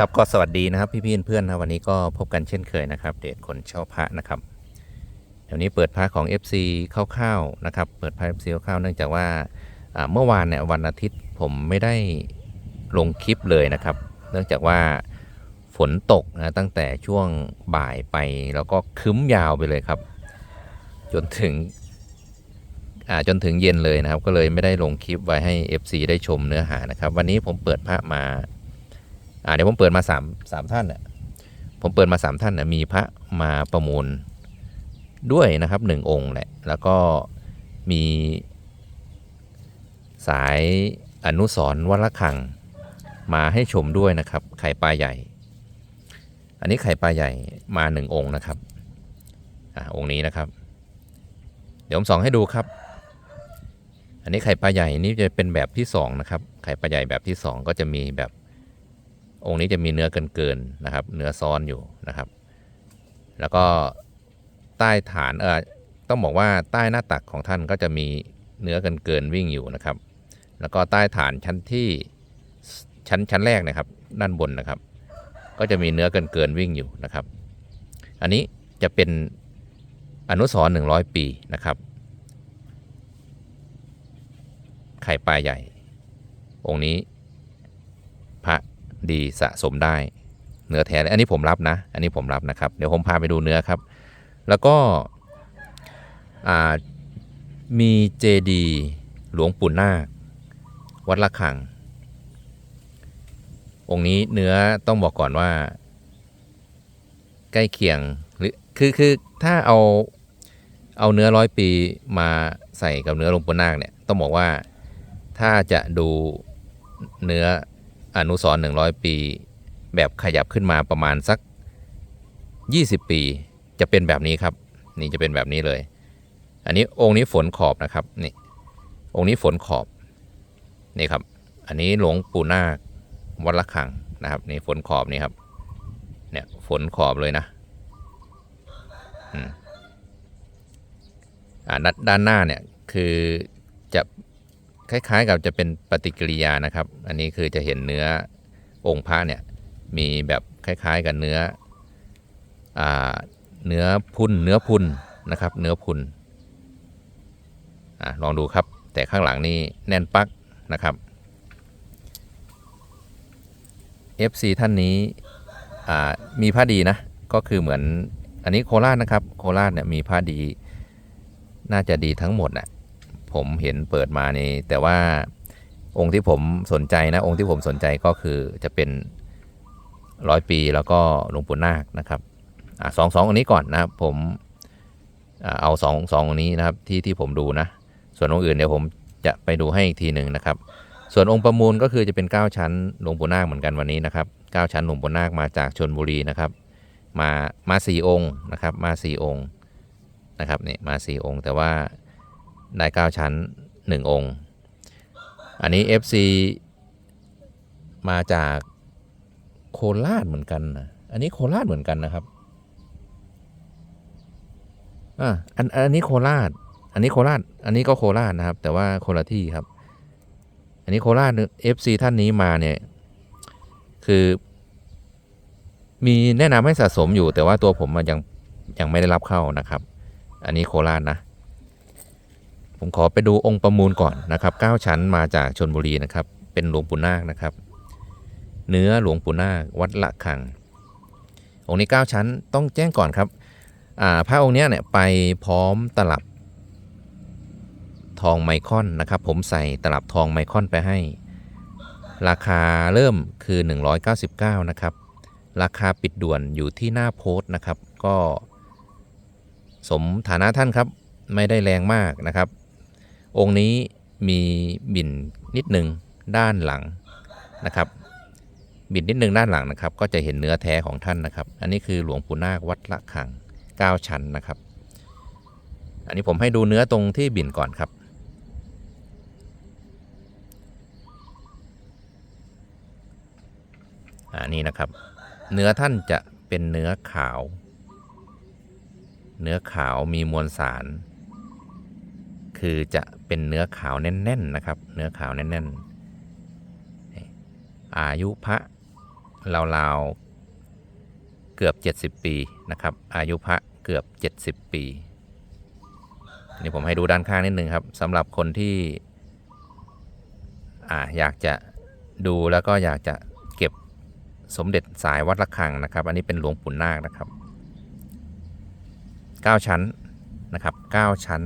ครับก็สวัสดีนะครับพี่ๆเพื่อนๆนะวันนี้ก็พบกันเช่นเคยนะครับ เดทคนเช่าพระนะครับเดี๋ยวนี้เปิดพระของ FC คร่าวๆนะครับ เปิดพระ FC คร่าวๆเนื่องจากว่าเมื่อวานเนี่ยวันอาทิตย์ผมไม่ได้ลงคลิปเลยนะครับ เนื่องจากว่าฝนตกนะตั้งแต่ช่วงบ่ายไปแล้วก็คึ้มยาวไปเลยครับ จนถึงจนถึงเย็นเลยนะครับ ก็เลยไม่ได้ลงคลิปไว้ให้ FC ได้ชมเนื้อหานะครับ วันนี้ผมเปิดพระมา อ่าเดี๋ยวผมเปิดมาสามสามท่านน่ะผมเปิดมาสามท่านน่ะมีพระมาประมูลด้วยนะครับหนึ่งองค์แหละ แล้วก็มีสายอนุสรณ์วัลคังมาให้ชมด้วยนะครับ ไข่ปลาใหญ่ อันนี้ไข่ปลาใหญ่มาหนึ่งองค์นะครับอ่าองค์นี้นะครับ เดี๋ยวผมส่องให้ดูครับ อันนี้ไข่ปลาใหญ่นี่จะเป็นแบบที่สองนะครับไข่ปลาใหญ่แบบที่สองก็จะมีแบบ องค์นี้จะมีเนื้อเกินเกินๆนะครับ เนื้อซ้อนอยู่นะครับ แล้วก็ใต้ฐานเออต้องบอกว่าใต้หน้าตักของท่านก็จะมีเนื้อเกินเกินๆวิ่งอยู่นะครับ แล้วก็ใต้ฐานชั้นที่ชั้นชั้นแรกนะครับด้านบนนะครับ ก็จะมีเนื้อเกินเกินๆวิ่งอยู่นะครับ อันนี้จะเป็นอนุสรณ์100ปีนะครับ ไข่ปลาใหญ่ องค์นี้พระ ดีสะสมได้ เนื้อแท้เลยอันนี้ผมรับนะ อันนี้ผมรับนะครับ เดี๋ยวผมพาไปดูเนื้อครับ แล้วก็มีเจดีหลวงปู่นาควัดละคัง องค์นี้เนื้อต้องบอกก่อนว่า ใกล้เคียงหรือคือคือถ้าเอาเอาเนื้อร้อยปีมาใส่กับเนื้อหลวงปู่นาคเนี่ยต้องบอกว่าถ้าจะดูเนื้อ อนุสรณ์100 ปี แบบขยับขึ้นมาประมาณสัก 20 ปี จะเป็นแบบนี้ครับ นี่จะเป็นแบบนี้เลย อันนี้องค์นี้ฝนขอบนะครับนี่องค์นี้ฝนขอบนี่ครับ อันนี้หลวงปู่นาควัดละคังนะครับนี่ฝนขอบนี่ครับเนี่ยฝนขอบเลยนะอืมอ่าด้านหน้าเนี่ยคือจะ คล้ายๆกับจะเป็นปฏิกิริยานะครับ อันนี้คือจะเห็นเนื้อองค์พระเนี่ยมีแบบคล้ายๆกับเนื้ออเนื้อพุนเนื้อพุนนะครับ เนื้อพุนอลองดูครับ แต่ข้างหลังนี่แน่นปักนะครับ FC ท่านนี้มีผ้าดีนะก็คือเหมือนอันนี้โคราชนะครับ โคราชเนี่ยมีผ้าดี น่าจะดีทั้งหมดน่ะ ผมเห็นเปิดมานี่แต่ว่าองค์ที่ผมสนใจนะองค์ที่ผมสนใจก็คือจะเป็นร้อยปีแล้วก็หลวงปู่นาคนะครับอะสองสององค์นี้ก่อนนะครับผมอเอาสองสององค์นี้นะครับที่ที่ผมดูนะส่วนองค์อื่นเดี๋ยวผมจะไปดูให้อีกทีหนึ่งนะครับ ส่วนองค์ประมูลก็คือจะเป็น 9 ชั้นหลวงปู่นาคเหมือนกันวันนี้นะครับ9ชั้นหลวงปู่นาคมาจากชนบุรีนะครับ มามาสี่องค์นะครับมาสี่องค์นะครับนี่มาสี่องค์ แต่ว่า ได้ 9 ชั้น 1 องค์ อันนี้ FC มาจากโคราชเหมือนกันนะอันนี้โคราชเหมือนกันนะครับอ่าอันอันนี้โคราช อันนี้โคราช อันนี้ก็โคราชนะครับ แต่ว่าคนละที่ครับ อันนี้โคราช FC ท่านนี้มาเนี่ยคือ มีแนะนำให้สะสมอยู่ แต่ว่าตัวผมมันยังยังไม่ได้รับเข้านะครับ อันนี้โคราชนะ ผมขอไปดูองค์ประมูลก่อนนะครับ9ชั้นมาจากชนบุรีนะครับ เป็นหลวงปู่นาคนะครับ เนื้อหลวงปู่นาควัดละคัง องค์นี้ 9 ชั้นต้องแจ้งก่อนครับอ่าพระองค์เนี้ยเนี่ยไปพร้อมตลับทองไมคอนนะครับ ผมใส่ตลับทองไมคอนไปให้ ราคาเริ่มคือ 199 นะครับ ราคาปิดด่วนอยู่ที่หน้าโพสต์นะครับ ก็สมฐานะท่านครับ ไม่ได้แรงมากนะครับ องค์นี้มีบินนิดหนึ่งด้านหลังนะครับ บินนิดหนึ่งด้านหลังนะครับ ก็จะเห็นเนื้อแท้ของท่านนะครับ อันนี้คือหลวงปู่นาควัดละคัง 9 ชั้นนะครับ อันนี้ผมให้ดูเนื้อตรงที่บินก่อนครับ อันนี้นะครับ เนื้อท่านจะเป็นเนื้อขาว เนื้อขาวมีมวลสาร คือจะเป็นเนื้อขาวแน่นๆนะครับ เนื้อขาวแน่นๆ อายุพระราวๆเกือบ 70 ปีนะครับ อายุพระเกือบ 70 ปี นี่ผมให้ดูด้านข้างนิดนึงครับสำหรับคนที่อ่าอยากจะดูแล้วก็อยากจะเก็บสมเด็จสายวัดระฆังนะครับ อันนี้เป็นหลวงปู่นาคนะครับ 9 ชั้นนะครับ 9 ชั้น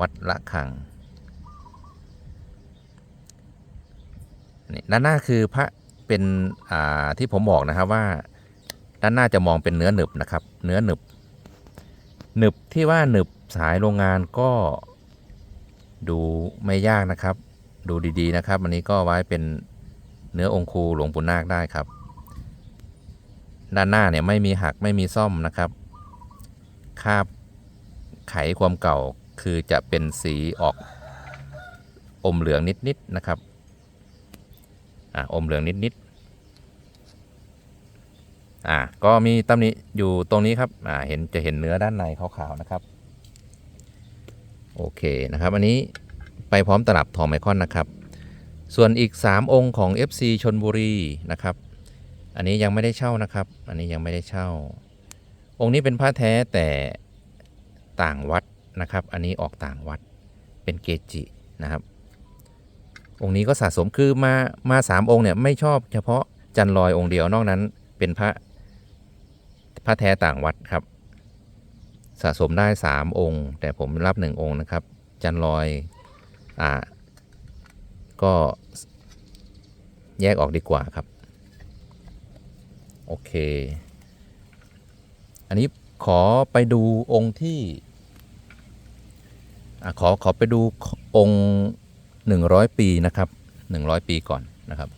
วัดระฆังนี่ด้านหน้าคือพระเป็นอ่าที่ผมบอกนะครับว่าด้านหน้าจะมองเป็นเนื้อหนึบนะครับ เนื้อหนึบ หนึบที่ว่าหนึบสายโรงงานก็ดูไม่ยากนะครับ ดูดีๆนะครับ อันนี้ก็ไว้เป็นเนื้อองคูหลวงปู่นาคได้ครับ ด้านหน้าเนี่ยไม่มีหักไม่มีซ่อมนะครับ คาบไขความเก่า คือจะเป็นสีออกอมเหลืองนิดๆนะครับอ่าอมเหลืองนิดๆอ่าก็มีตำหนิอยู่ตรงนี้ครับอ่าเห็นจะเห็นเนื้อด้านในขาวๆนะครับโอเคนะครับอันนี้ไปพร้อมตลับทองไมคอนนะครับ ส่วนอีก 3 องค์ของ FC ชนบุรีนะครับ อันนี้ยังไม่ได้เช่านะครับ อันนี้ยังไม่ได้เช่า องค์นี้เป็นพระแท้แต่ต่างวัด นะครับ อันนี้ออกต่างวัดเป็นเกจินะครับ องค์นี้ก็สะสมคือมามาสามองค์เนี่ยไม่ชอบเฉพาะจันลอยองค์เดียวนอกนั้นเป็นพระพระแท้ต่างวัดครับ สะสมได้3องค์ แต่ผมรับ1องค์นะครับ จันลอยอ่าก็แยกออกดีกว่าครับ โอเค อันนี้ขอไปดูองค์ที่ ขอขอไปดูองค์ 100 ปีนะครับ 100 ปีก่อนนะครับ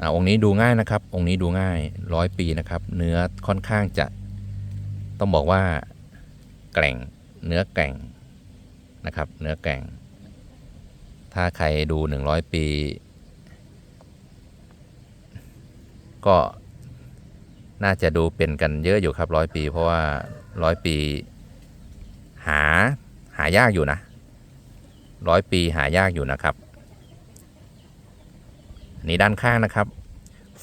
อ่างค์นี้ดูง่ายนะครับ องค์นี้ดูง่ายร้อยปีนะครับ เนื้อค่อนข้างจะต้องบอกว่าแกร่งเนื้อแก่งนะครับ เนื้อแก่ง ถ้าใครดู 100 ปี ก็ น่าจะดูเป็นกันเยอะอยู่ครับร้อยปี เพราะว่าร้อยปี หาหายากอยู่นะร้อยปีหายากอยู่นะครับนนี้ด้านข้างนะครับ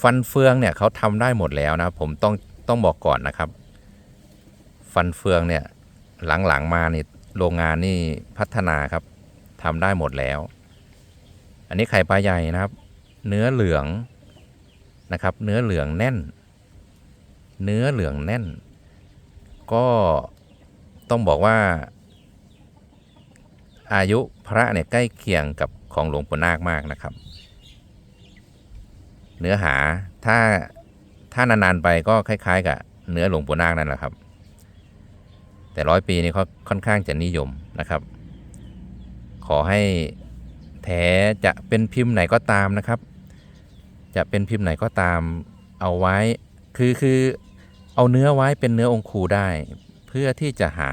ฟันเฟืองเนี่ยเขาทำได้หมดแล้วนะผมต้องต้องบอกก่อนนะครับ ฟันเฟืองเนี่ยหลังๆมานี่โรงงานนี่พัฒนาครับทำได้หมดแล้ว อันนี้ไข่ปลาใหญ่นะครับ เนื้อเหลืองนะครับ เนื้อเหลืองแน่น เนื้อเหลืองแน่น ก็ต้องบอกว่า อายุพระเนี่ยใกล้เคียงกับของหลวงปู่นาคมากนะครับ เนื้อหาถ้าถ้านานๆไปก็คล้าย ๆ กับเนื้อหลวงปู่นาคนั่นแหละครับ แต่ร้อยปีนี้เขาค่อนข้างจะนิยมนะครับ ขอให้แท้จะเป็นพิมพ์ไหนก็ตามนะครับ จะเป็นพิมพ์ไหนก็ตามเอาไว้ คือคือ เอาเนื้อไว้เป็นเนื้อองคูได้ เพื่อที่จะหา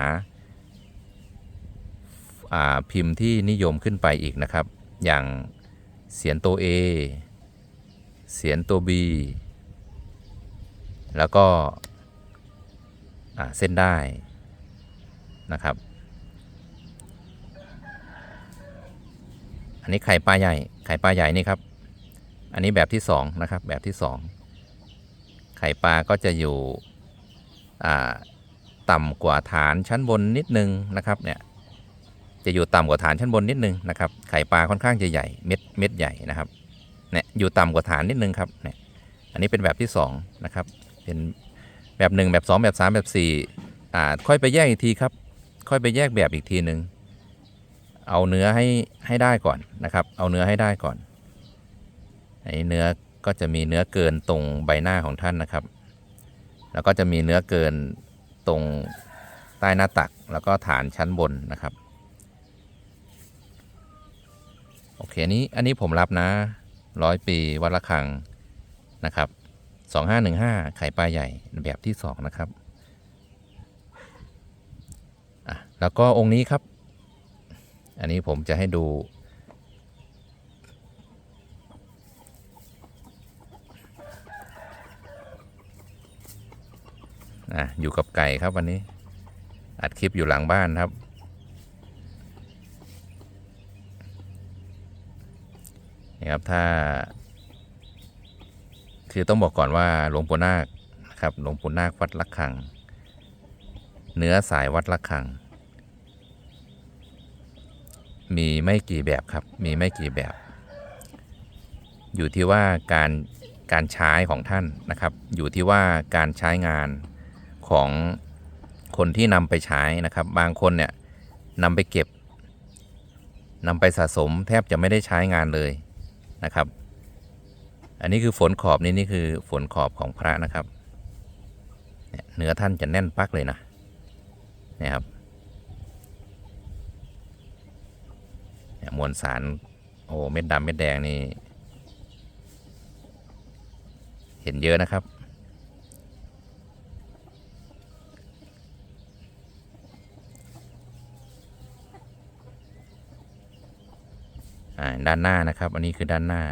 าพิมพ์ที่นิยมขึ้นไปอีกนะครับ อย่างเสียนตัว A เสียนตัว B แล้วก็เส้นได้นะครับ อันนี้ไข่ปลาใหญ่ ไข่ปลาใหญ่นี่ครับ อันนี้แบบที่สองนะครับ แบบที่สองไข่ปลาก็จะอยู่ อ่าต่ำกว่าฐานชั้นบนนิดนึงนะครับเนี่ยจะอยู่ต่ำกว่าฐานชั้นบนนิดนึงนะครับไข่ปลาค่อนข้างจะใหญ่เม็ดเม็ดใหญ่นะครับเนี่ยอยู่ต่ำกว่าฐานนิดนึงครับเนี่ยอันนี้เป็นแบบที่สองนะครับเป็นแบบหนึ่งแบบสองแบบสามแบบสี่อ่าค่อยไปแยกอีกทีครับ ค่อยไปแยกแบบอีกทีหนึ่งเอาเนื้อให้ให้ได้ก่อนนะครับ เอาเนื้อให้ได้ก่อนไอ้เนื้อก็จะมีเนื้อเกินตรงใบหน้าของท่านนะครับ แล้วก็จะมีเนื้อเกินตรงใต้หน้าตักแล้วก็ฐานชั้นบนนะครับ โอเคอันนี้อันนี้ผมรับนะร้อยปีวัดระฆังนะครับสองห้าหนึ่งห้าไข่ปลาใหญ่แบบที่สองนะครับอะแล้วก็องค์นี้ครับ อันนี้ผมจะให้ดู อะอยู่กับไก่ครับวันนี้ อัดคลิปอยู่หลังบ้านครับ นี่ครับถ้า คือต้องบอกก่อนว่าหลวงปู่นาคนะครับหลวงปู่นาควัดละคัง เนื้อสายวัดละคัง มีไม่กี่แบบครับ มีไม่กี่แบบ อยู่ที่ว่าการการใช้ของท่านนะครับ อยู่ที่ว่าการใช้งาน ของคนที่นำไปใช้นะครับ บางคนเนี่ยนำไปเก็บนำไปสะสมแทบจะไม่ได้ใช้งานเลยนะครับ อันนี้คือฝนขอบนี่นี่คือฝนขอบของพระนะครับเนื้อท่านจะแน่นปักเลยนะนี่ยครับเนี่ยมวลสารโอ้เม็ดดำเม็ดแดงนี่ เห็นเยอะนะครับ ด้านหน้านะครับ อันนี้คือด้านหน้า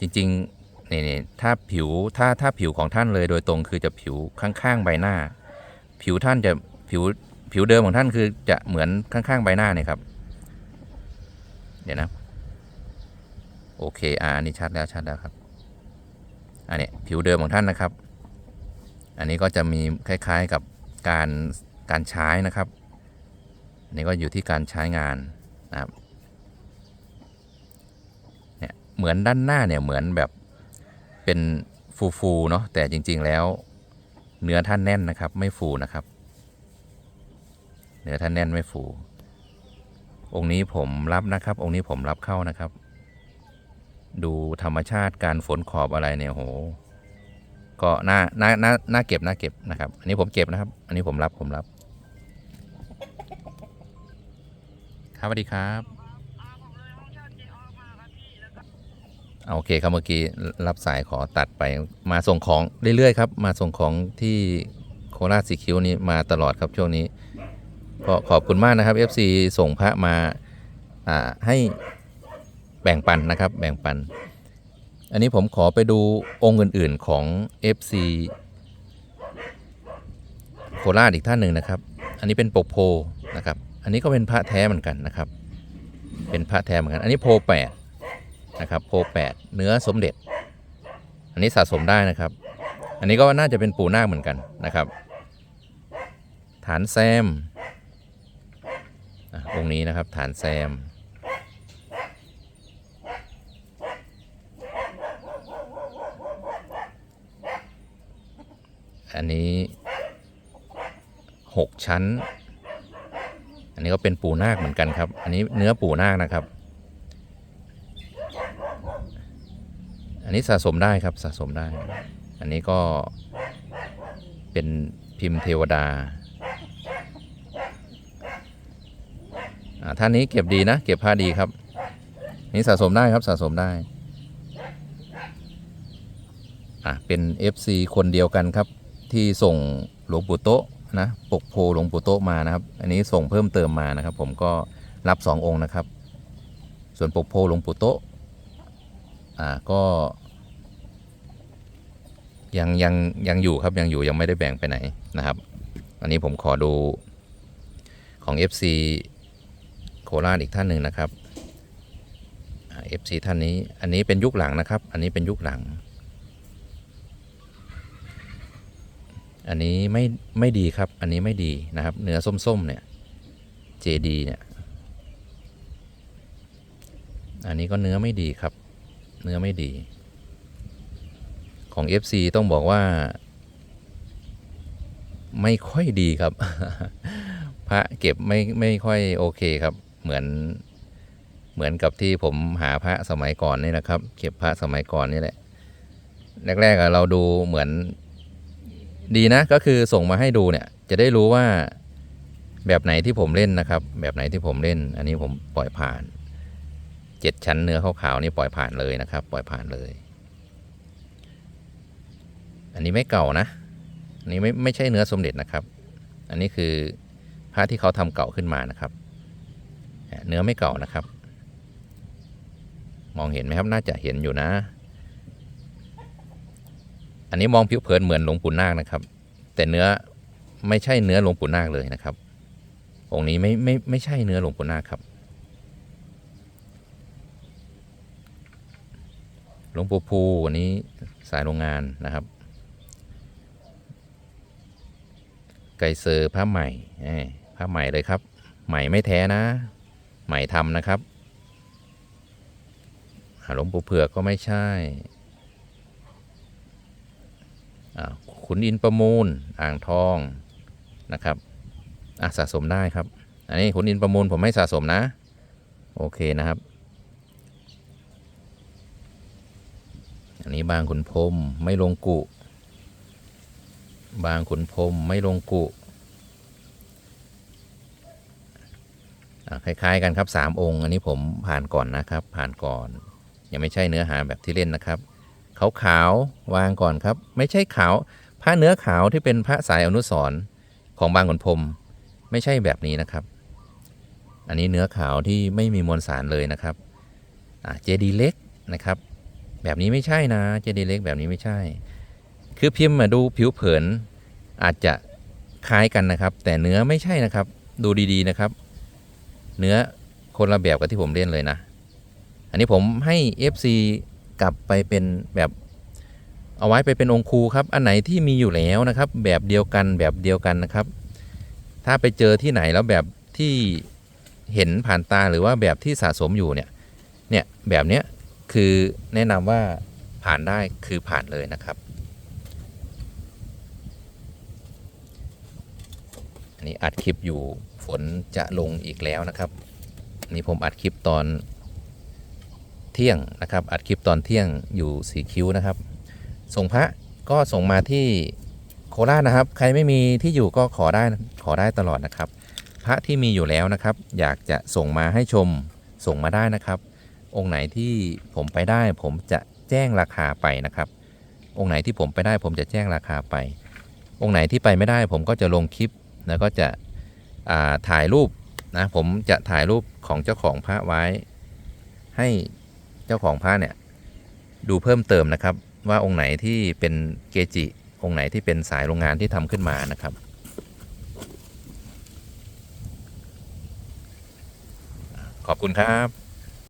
จริงๆนี่นี่ถ้าผิวถ้าถ้าผิวของท่านเลยโดยตรงคือจะผิวข้างๆใบหน้า ผิวท่านจะผิวผิวเดิมของท่านคือจะเหมือนข้างๆใบหน้าเนี่ยครับ เดี๋ยวนะโอเคอ่าอันนี้ชัดแล้วชัดแล้วครับอันนี้ผิวเดิมของท่านนะครับ อันนี้ก็จะมีคล้ายๆกับการการใช้นะครับนนี้ก็อยู่ที่การใช้งานนะครับ เหมือนด้านหน้าเนี่ยเหมือนแบบเป็นฟูๆเนาะแต่จริง ๆแล้ว เนื้อท่านแน่นนะครับ ไม่ฟูนะครับ เนื้อท่านแน่นไม่ฟู องค์นี้ผมรับนะครับ องค์นี้ผมรับเข้านะครับ ดูธรรมชาติการฝนขอบอะไรเนี่ยโหก็น่าน่าน่าน่าเก็บน่าเก็บนะครับ อันนี้ผมเก็บนะครับ อันนี้ผมรับผมรับ ครับสวัสดีครับเอา โอเคครับเมื่อกี้รับสายขอตัดไปมาส่งของเรื่อยๆครับ มาส่งของที่โคราชสีคิ้วนี่มาตลอดครับช่วงนี้ก็ขอบคุณมากนะครับ FC ส่งพระมาอ่าให้แบ่งปันนะครับ แบ่งปัน อันนี้ผมขอไปดูองค์อื่น ๆของ FC โคราชอีกท่านหนึ่งนะครับ อันนี้เป็นปกโพนะครับ อันนี้ก็เป็นพระแท้เหมือนกันนะครับ เป็นพระแท้เหมือนกัน อันนี้โพแปด นะครับโพแปดเนื้อสมเด็จ อันนี้สะสมได้นะครับ อันนี้ก็น่าจะเป็นปูนาคเหมือนกันนะครับ ฐานแซมองค์นี้นะครับฐานแซมอันนี้หกชั้น อันนี้ก็เป็นปูนาคเหมือนกันครับ อันนี้เนื้อปูนาคนะครับ อันนี้สะสมได้ครับสะสมได้ อันนี้ก็เป็นพิมพ์เทวดาอ่าท่านนี้เก็บดีนะ เก็บผ้าดีครับ นี่สะสมได้ครับสะสมได้ อะ เป็น FC คนเดียวกันครับ ที่ส่งหลวงปู่โตะนะปกโพหลวงปู่โตะมานะครับ อันนี้ส่งเพิ่มเติมมานะครับ ผมก็รับสององค์นะครับ ส่วนปกโพหลวงปู่โตะ อ่าก็ยังยังยังอยู่ครับยังอยู่ยังไม่ได้แบ่งไปไหนนะครับ อันนี้ผมขอดูของ FC โคราชอีกท่านหนึ่งนะครับ FC ท่านนี้อันนี้เป็นยุคหลังนะครับ อันนี้เป็นยุคหลัง อันนี้ไม่ไม่ดีครับ อันนี้ไม่ดีนะครับ เนื้อส้มๆเนี่ย JD เนี่ย อันนี้ก็เนื้อไม่ดีครับ เนื้อไม่ดี ของ FC ต้องบอกว่า ไม่ค่อยดีครับ พระเก็บไม่ไม่ค่อยโอเคครับ เหมือนเหมือนกับที่ผมหาพระสมัยก่อนนี่นะครับ เก็บพระสมัยก่อนนี่แหละ แรกๆเราดูเหมือนดีนะก็คือส่งมาให้ดูเนี่ย จะได้รู้ว่าแบบไหนที่ผมเล่นนะครับ แบบไหนที่ผมเล่น อันนี้ผมปล่อยผ่าน เจ็ดชั้นเนื้อขาวๆนี่ปล่อยผ่านเลยนะครับ ปล่อยผ่านเลย อันนี้ไม่เก่านะอันนี้ไม่ไม่ใช่เนื้อสมเด็จนะครับ อันนี้คือพระที่เขาทำเก่าขึ้นมานะครับ เนื้อไม่เก่านะครับ มองเห็นไหมครับน่าจะเห็นอยู่นะ อันนี้มองผิวเผินเหมือนหลวงปู่นาคนะครับ แต่เนื้อไม่ใช่เนื้อหลวงปู่นาคเลยนะครับองค์นี้ไม่ไม่ไม่ใช่เนื้อหลวงปู่นาคครับ หลวงปู่ภูอันนี้สายโรงงานนะครับ ไก่เซอร์ผ้าใหม่ผ้าใหม่เลยครับ ใหม่ไม่แท้นะ ใหม่ทำนะครับหลวงปู่เผือกก็ไม่ใช่ขุนอินประมูลอ่างทองนะครับอะสะสมได้ครับ อันนี้ขุนอินประมูลผมไม่สะสมนะ โอเคนะครับ นี้บางขุนพรมไม่ลงกุ บางขุนพรมไม่ลงกุคล้ายๆกันครับสามองค์ อันนี้ผมผ่านก่อนนะครับ ผ่านก่อน ยังไม่ใช่เนื้อหาแบบที่เล่นนะครับขาวขาววางก่อนครับ ไม่ใช่ขาวพระเนื้อขาวที่เป็นพระสายอนุสรณ์ของบางขุนพรมไม่ใช่แบบนี้นะครับ อันนี้เนื้อขาวที่ไม่มีมวลสารเลยนะครับเจดีเล็กนะครับ แบบนี้ไม่ใช่นะเจดีย์เล็กแบบนี้ไม่ใช่ คือพิมพ์มาดูผิวเผินอาจจะคล้ายกันนะครับ แต่เนื้อไม่ใช่นะครับ ดูดีๆนะครับ เนื้อคนละแบบกับที่ผมเล่นเลยนะ อันนี้ผมให้ FC กลับไปเป็นแบบเอาไว้ไปเป็นองค์ครูครับ อันไหนที่มีอยู่แล้วนะครับ แบบเดียวกันแบบเดียวกันนะครับ ถ้าไปเจอที่ไหนแล้วแบบที่เห็นผ่านตาหรือว่าแบบที่สะสมอยู่เนี่ย เนี่ยแบบเนี้ย คือแนะนำว่าผ่านได้คือผ่านเลยนะครับ อันนี้อัดคลิปอยู่ฝนจะลงอีกแล้วนะครับนนี่ผมอัดคลิปตอนเที่ยงนะครับ อัดคลิปตอนเที่ยงอยู่สีคิ้วนะครับ ส่งพระก็ส่งมาที่โคราชนะครับ ใครไม่มีที่อยู่ก็ขอได้ขอได้ตลอดนะครับ พระที่มีอยู่แล้วนะครับ อยากจะส่งมาให้ชมส่งมาได้นะครับ องค์ไหนที่ผมไปได้ ผมจะแจ้งราคาไปนะครับ องค์ไหนที่ผมไปได้ ผมจะแจ้งราคาไป องค์ไหนที่ไปไม่ได้ ผมก็จะลงคลิปแล้วก็จะถ่ายรูปนะผมจะถ่ายรูปของเจ้าของพระไว้ ให้เจ้าของพระเนี่ยดูเพิ่มเติมนะครับ ว่าองค์ไหนที่เป็นเกจิ องค์ไหนที่เป็นสายโรงงานที่ทำขึ้นมานะครับขอบคุณครับ